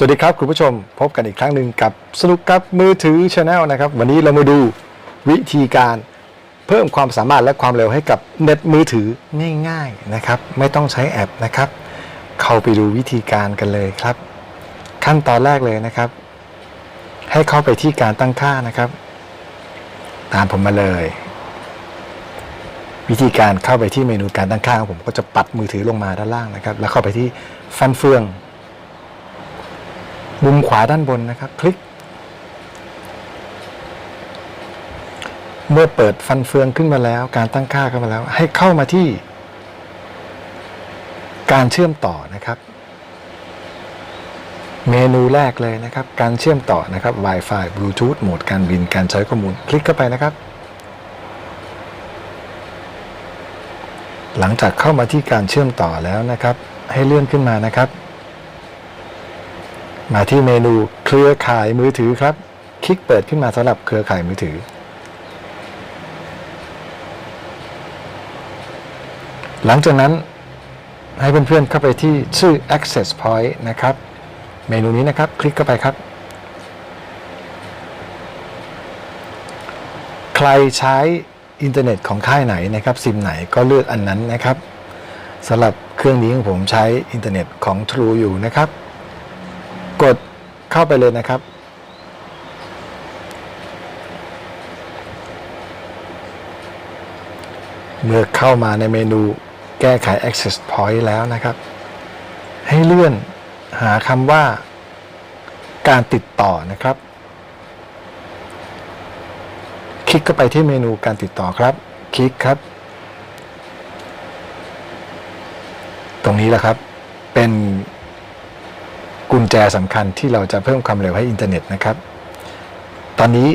สวัสดีครับ คุณผู้ชมพบกันอีกครั้งหนึ่งกับสนุกกับมือถือชาแนลนะครับ วันนี้เรามาดูวิธีการเพิ่มความสามารถและความเร็วให้กับเน็ตมือถือง่ายๆนะครับ ไม่ต้องใช้แอปนะครับ เข้าไปดูวิธีการกันเลยครับ ขั้นตอนแรกเลยนะครับ ให้เข้าไปที่การตั้งค่านะครับ ตามผมมาเลย วิธีการเข้าไปที่เมนูการตั้งค่าของผมก็จะปัดมือถือลงมาด้านล่างนะครับ แล้วเข้าไปที่ฟันเฟือง มุมขวาด้านบนนะครับ คลิก เมื่อเปิดฟันเฟืองขึ้นมาแล้ว การตั้งค่าขึ้นมาแล้ว ให้เข้ามาที่ การเชื่อมต่อนะครับ เมนูแรกเลยนะครับ การเชื่อมต่อนะครับ Wi-Fi Bluetooth โหมดการบินการใช้ข้อมูล คลิกเข้าไปนะครับ หลังจากเข้ามาที่การเชื่อมต่อแล้วนะครับ ให้เลื่อนขึ้นมานะครับ มาที่เมนูเครือข่ายมือถือครับ คลิกเปิดขึ้นมาสำหรับเครือข่ายมือถือ หลังจากนั้นให้เพื่อนๆเข้าไปที่ชื่อ access point นะครับ เมนูนี้นะครับ คลิกเข้าไปครับ ใครใช้อินเทอร์เน็ตของค่ายไหนนะครับซิมไหนก็เลือกอันนั้นนะครับสำหรับเครื่องนี้ของผมใช้อินเทอร์เน็ตของ True อยู่นะครับ กดเข้าไปเลยนะครับ เมื่อเข้ามาในเมนูแก้ไข access point แล้วนะครับ ให้เลื่อนหาคำว่าการติดต่อนะครับ คลิกเข้าไปที่เมนูการติดต่อครับ คลิกครับ ตรงนี้แหละครับ เป็น กุญแจสำคัญที่เราจะเพิ่มความเร็วให้อินเทอร์เน็ตนะครับ ตอนนี้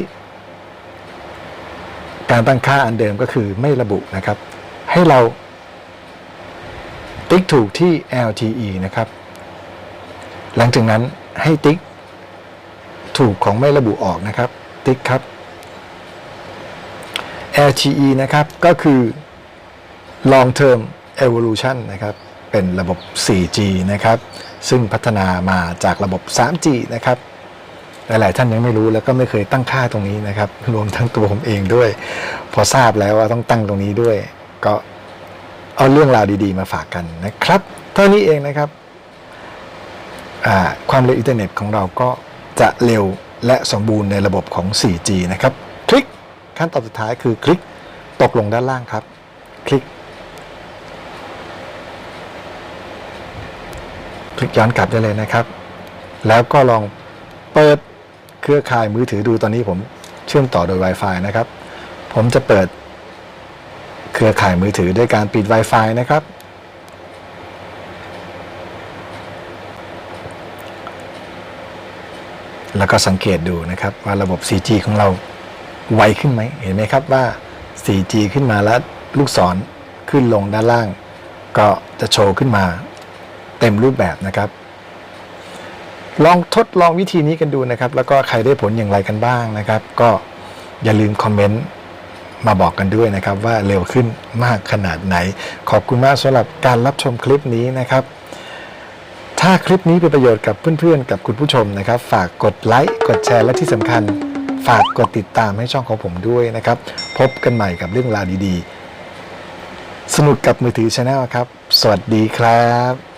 การตั้งค่าอันเดิมก็คือไม่ระบุนะครับ ให้เราติ๊กถูกที่ LTE นะครับ หลังจากนั้นให้ติ๊กถูกของไม่ระบุออกนะครับ ติ๊กครับ LTE นะครับก็คือ Long Term Evolution นะครับ เป็นระบบ 4G นะครับ ซึ่งพัฒนามาจากระบบ 3G นะครับ หลาย ๆ ท่านยังไม่รู้แล้วก็ไม่เคยตั้งค่าตรงนี้นะครับ รวมทั้งตัวผมเองด้วย พอทราบแล้วว่าต้องตั้งตรงนี้ด้วย ก็เอาเรื่องราวดี ๆ มาฝากกันนะครับ เท่านี้เองนะครับ ความเร็วอินเทอร์เน็ตของเราก็จะเร็วและสมบูรณ์ในระบบของ 4G นะครับ คลิกขั้นตอนสุดท้ายคือคลิกตกลงด้านล่างครับ คลิก คลิกย้อนกลับได้เลยนะครับ แล้วก็ลองเปิดเครือข่ายมือถือดูตอนนี้ผมเชื่อมต่อโดย Wi-Fi นะครับ ผมจะเปิดเครือข่ายมือถือด้วยการปิด Wi-Fi นะครับ แล้วก็สังเกตดูนะครับว่าระบบ 4G ของเราไวขึ้นไหม เห็นไหมครับว่า 4G ขึ้นมาแล้วลูกศรขึ้นลงด้านล่าง ก็จะโชว์ขึ้นมา เต็มรูปแบบนะครับ ลองทดลองวิธีนี้กันดูนะครับ แล้วก็ใครได้ผลอย่างไรกันบ้างนะครับ ก็อย่าลืมคอมเมนต์มาบอกกันด้วยนะครับ ว่าเร็วขึ้นมากขนาดไหน ขอบคุณมากสำหรับการรับชมคลิปนี้นะครับ ถ้าคลิปนี้เป็นประโยชน์กับเพื่อนๆ กับคุณผู้ชมนะครับ ฝากกดไลค์กดแชร์และที่สำคัญ ฝากกดติดตามให้ช่องของผมด้วยนะครับ พบกันใหม่กับเรื่องราวดีๆ สนุกกับมือถือชาแนลครับ สวัสดีครับ